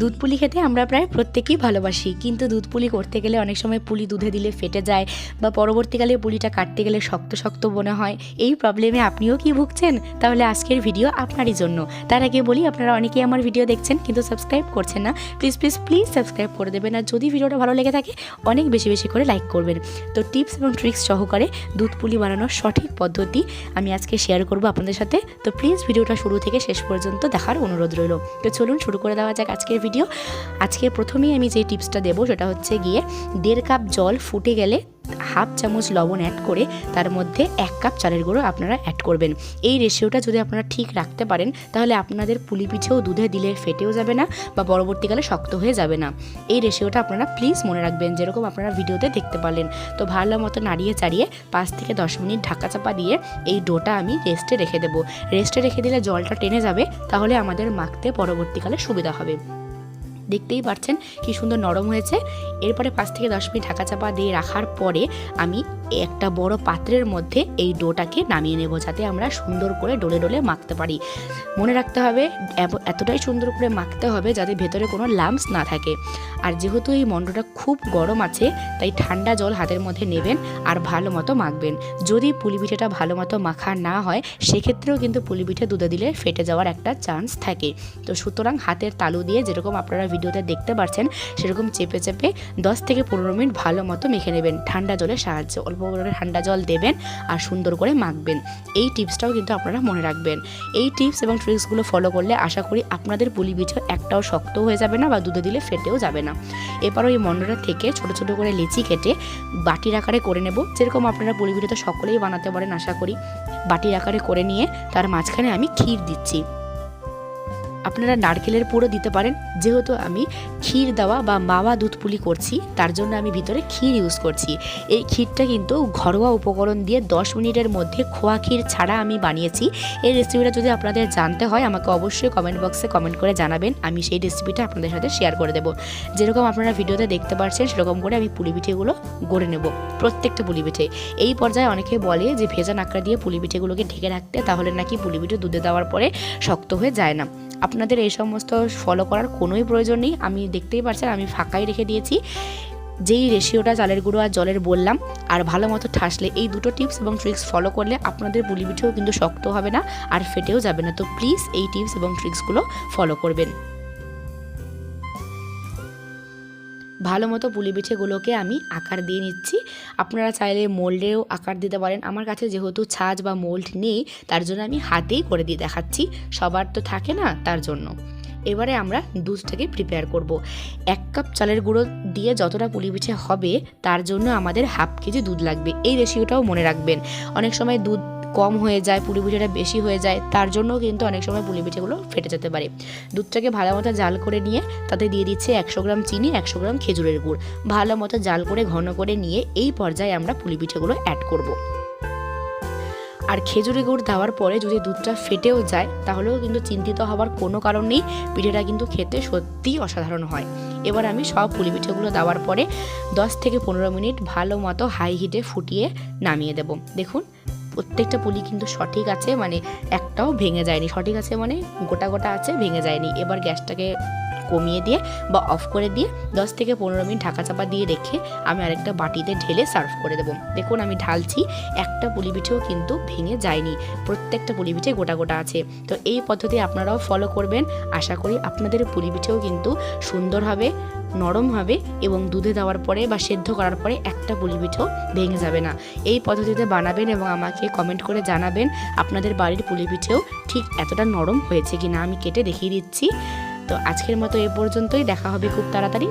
দুধ পুলি খেতে আমরা প্রায় প্রত্যেকেই ভালোবাসি, কিন্তু দুধ পুলি করতে গেলে অনেক সময় পুলি দুধে দিলে ফেটে যায় বা পরবর্তীকালে পুলিটা কাটতে গেলে শক্ত শক্ত মনে হয়। এই প্রবলেমে আপনিও কি ভুগছেন? তাহলে আজকের ভিডিও আপনারই জন্য। তার আগে বলি, আপনারা অনেকেই আমার ভিডিও দেখছেন, কিন্তু সাবস্ক্রাইব করছেন না। প্লিজ প্লিজ প্লিজ সাবস্ক্রাইব করে দেবেন। আর যদি ভিডিওটা ভালো লেগে থাকে, অনেক বেশি বেশি করে লাইক করবেন। তো টিপস এবং ট্রিক্স সহকারে দুধ পুলি বানানোর সঠিক পদ্ধতি আমি আজকে শেয়ার করব আপনাদের সাথে। তো প্লিজ ভিডিওটা শুরু থেকে শেষ পর্যন্ত দেখার অনুরোধ রইল। তো চলুন শুরু করে দেওয়া যাক আজকের ভিডিও আজকে প্রথমেই আমি যে টিপসটা দেবো সেটা হচ্ছে গিয়ে দেড় কাপ জল ফুটে গেলে হাফ চামচ লবণ অ্যাড করে তার মধ্যে এক কাপ চালের গুঁড়ো আপনারা অ্যাড করবেন। এই রেশিওটা যদি আপনারা ঠিক রাখতে পারেন, তাহলে আপনাদের পুলি পিঠেও দুধে দিলে ফেটেও যাবে না বা পরবর্তীকালে শক্ত হয়ে যাবে না। এই রেশিওটা আপনারা প্লিজ মনে রাখবেন, যেরকম আপনারা ভিডিওতে দেখতে পারলেন। তো ভালো মতো নাড়িয়ে চাড়িয়ে পাঁচ থেকে দশ মিনিট ঢাকা চাপা দিয়ে এই ডোটা আমি রেস্টে রেখে দেবো। রেস্টে রেখে দিলে জলটা টেনে যাবে, তাহলে আমাদের মাখতে পরবর্তীকালে সুবিধা হবে। দেখতেই পাচ্ছেন কি সুন্দর নরম হয়েছে। এরপরে পাঁচ থেকে দশ মিনিট ঢাকা চাপা দিয়ে রাখার পরে আমি একটা বড় পাত্রের মধ্যে এই ডোটাকে নামিয়ে নেব যাতে আমরা সুন্দর করে ডলে ডলে মাখতে পারি। মনে রাখতে হবে এতটাই সুন্দর করে মাখতে হবে যাতে ভেতরে কোনো লাম্পস না থাকে। আর যেহেতু এই মন্ডটা খুব গরম আছে, তাই ঠান্ডা জল হাতের মধ্যে নেবেন আর ভালো মতো মাখবেন। যদি পুলি পিঠেটা ভালো মতো মাখা না হয়, সেক্ষেত্রেও কিন্তু পুলি পিঠে দুধে দিলে ফেটে যাওয়ার একটা চান্স থাকে। তো সুতরাং হাতের তালু দিয়ে যেরকম আপনারা ভিডিওতে দেখতে পাচ্ছেন সেরকম চেপে চেপে দশ থেকে পনেরো মিনিট ভালো মতো মেখে নেবেন। ঠান্ডা জলের সাহায্যে, অল্প করে ঠান্ডা জল দেবেন আর সুন্দর করে মাখবেন। এই টিপসটাও কিন্তু আপনারা মনে রাখবেন। এই টিপস এবং ট্রিক্সগুলো ফলো করলে আশা করি আপনাদের পুলি পিঠে একটাও শক্ত হয়ে যাবে না বা দুধে দিলে ফেটেও যাবে না। এরপর ওই মন্ডটা থেকে ছোট ছোট করে লিচি কেটে বাটির আকারে করে নেব। যেরকম আপনারা পুলি পিঠে তো সকলেই বানাতে পারেন, আশা করি। বাটির আকারে করে নিয়ে তার মাঝখানে আমি ক্ষীর দিচ্ছি। আপনারা নারকেলের পুরো দিতে পারেন। যেহেতু আমি ক্ষীর দেওয়া বা মাওয়া দুধ পুলি করছি, তার জন্য আমি ভিতরে ক্ষীর ইউজ করছি। এই ক্ষীরটা কিন্তু ঘরোয়া উপকরণ দিয়ে দশ মিনিটের মধ্যে খোয়া ক্ষীর ছাড়া আমি বানিয়েছি। এই রেসিপিটা যদি আপনাদের জানতে হয়, আমাকে অবশ্যই কমেন্ট বক্সে কমেন্ট করে জানাবেন। আমি সেই রেসিপিটা আপনাদের সাথে শেয়ার করে দেবো। যেরকম আপনারা ভিডিওতে দেখতে পাচ্ছেন সেরকম করে আমি পুলি পিঠেগুলো গড়ে নেব, প্রত্যেকটা পুলি পিঠে। এই পর্যায়ে অনেকে বলে যে, ভেজা নাকড়া দিয়ে পুলি পিঠেগুলোকে ঢেকে রাখতে তাহলে নাকি পুলি পিঠে দুধে দেওয়ার পরে শক্ত হয়ে যায় না। আপনাদের এই সমস্ত ফলো করার কোনোই প্রয়োজন নেই। আমি দেখতেই পারছেন আমি ফাঁকাই রেখে দিয়েছি। যেই রেশিওটা চালের গুঁড়ো আর জলের বললাম, আর ভালো মতো ঠাসলে এই দুটো টিপস এবং ট্রিক্স ফলো করলে আপনাদের পুলি পিঠেও কিন্তু শক্ত হবে না, আর ফেটেও যাবে না। তো প্লিজ এই টিপস এবং ট্রিক্সগুলো ফলো করবেন। ভালো মতো পুলি পিঠেগুলোকে আমি আকার দিয়ে নিচ্ছি। আপনারা চাইলে মোল্ডেও আকার দিতে পারেন। আমার কাছে যেহেতু ছাঁচ বা মোল্ড নেই, তার জন্য আমি হাতেই করে দিয়ে দেখাচ্ছি। সবার তো থাকে না তার জন্য। এবারে আমরা দুধটাকে প্রিপেয়ার করব। এক কাপ চালের গুঁড়ো দিয়ে যতটা পুলি হবে, তার জন্য আমাদের হাফ কেজি দুধ লাগবে। এই রেশিওটাও মনে রাখবেন। অনেক সময় দুধ কম হয়ে যায়, পুলি পিঠেটা বেশি হয়ে যায়, তার জন্য কিন্তু অনেক সময় পুলি পিঠেগুলো ফেটে যেতে পারে। দুধটাকে ভালো মতো জাল করে নিয়ে তাতে দিয়ে দিচ্ছে একশো গ্রাম চিনি, একশো গ্রাম খেজুরের গুড়। ভালো মতো জাল করে, ঘন করে নিয়ে এই পর্যায়ে আমরা পুলি পিঠেগুলো অ্যাড করব। আর খেজুরি গুড় দেওয়ার পরে যদি দুধটা ফেটেও যায়, তাহলেও কিন্তু চিন্তিত হওয়ার কোনো কারণ নেই, পিঠেটা কিন্তু খেতে সত্যিই অসাধারণ হয়। এবার আমি সব পুলি পিঠেগুলো দেওয়ার পরে দশ থেকে পনেরো মিনিট ভালো মতো হাই হিটে ফুটিয়ে নামিয়ে দেব। দেখুন প্রত্যেকটা পুলি কিন্তু সঠিক আছে মানে একটাও ভেঙে যায়নি। সঠিক আছে মানে গোটা গোটা আছে, ভেঙে যায়নি। এবার গ্যাসটাকে কমিয়ে দিয়ে বা অফ করে দিয়ে দশ থেকে পনেরো মিনিট ঢাকা চাপা দিয়ে রেখে আমি আরেকটা বাটিতে ঢেলে সার্ভ করে দেবো। দেখুন আমি ঢালছি, একটা পুলি পিঠেও কিন্তু ভেঙে যায়নি। প্রত্যেকটা পুলি পিঠে গোটা গোটা আছে। তো এই পদ্ধতি আপনারাও ফলো করবেন। আশা করি আপনাদের পুলি পিঠেও কিন্তু সুন্দর হবে, নরম হবে এবং দুধে দেওয়ার পরে বা সেদ্ধ করার পরে একটা পুলি পিঠেও ভেঙে যাবে না। এই পদ্ধতিতে বানাবেন এবং আমাকে কমেন্ট করে জানাবেন আপনাদের বাড়ির পুলি পিঠেও ঠিক এতটা নরম হয়েছে কি না আমি কেটে দেখিয়ে দিচ্ছি। তো আজকের মতো এ পর্যন্তই। দেখা হবে খুব তাড়াতাড়ি।